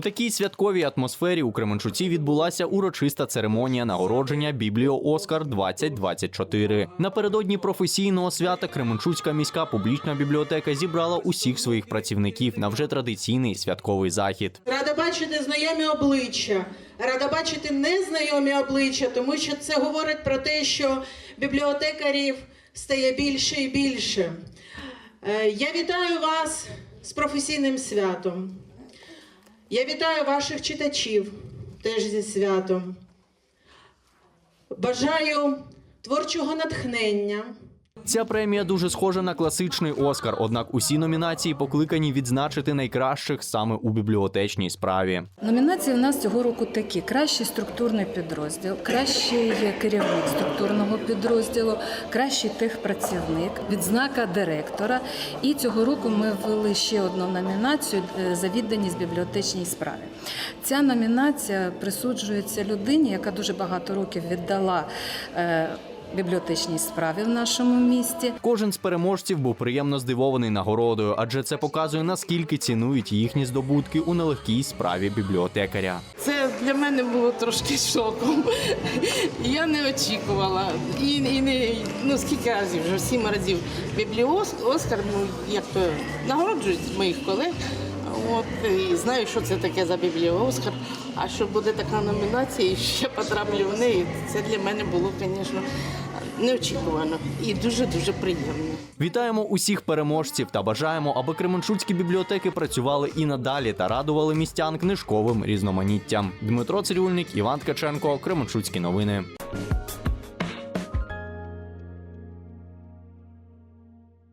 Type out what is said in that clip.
такій святковій атмосфері у Кременчуці відбулася урочиста церемонія нагородження Бібліо Оскар 2024. Напередодні професійного свята Кременчуцька міська публічна бібліотека зібрала усіх своїх працівників на вже традиційний святковий захід. Рада бачити знайомі обличчя, рада бачити незнайомі обличчя, тому що це говорить про те, що бібліотекарів стає більше і більше. Е, Я вітаю вас з професійним святом. Я вітаю ваших читачів теж зі святом. Бажаю творчого натхнення. Ця премія дуже схожа на класичний Оскар, однак усі номінації покликані відзначити найкращих саме у бібліотечній справі. Номінації в нас цього року такі: кращий структурний підрозділ, кращий керівник структурного підрозділу, кращий техпрацівник, відзнака директора. І цього року ми ввели ще одну номінацію е, за відданість бібліотечній справі. Ця номінація присуджується людині, яка дуже багато років віддала. Бібліотечній справі в нашому місті Кожен з переможців був приємно здивований нагородою, адже це показує наскільки цінують їхні здобутки у нелегкій справі бібліотекаря. Це для мене було трошки шоком. Я не очікувала. І, і не ну скільки разів, вже сім разів бібліос Оскар, ну як то нагороджують моїх колег. От і знаю, що це таке за бібліоскар. А що буде така номінація, і ще потраплю в неї. Це для мене було, звісно, неочікувано і дуже дуже приємно. Вітаємо усіх переможців та бажаємо, аби кременчуцькі бібліотеки працювали і надалі та радували містян книжковим різноманіттям. Дмитро Цирюльник, Іван Ткаченко, Кременчуцькі новини.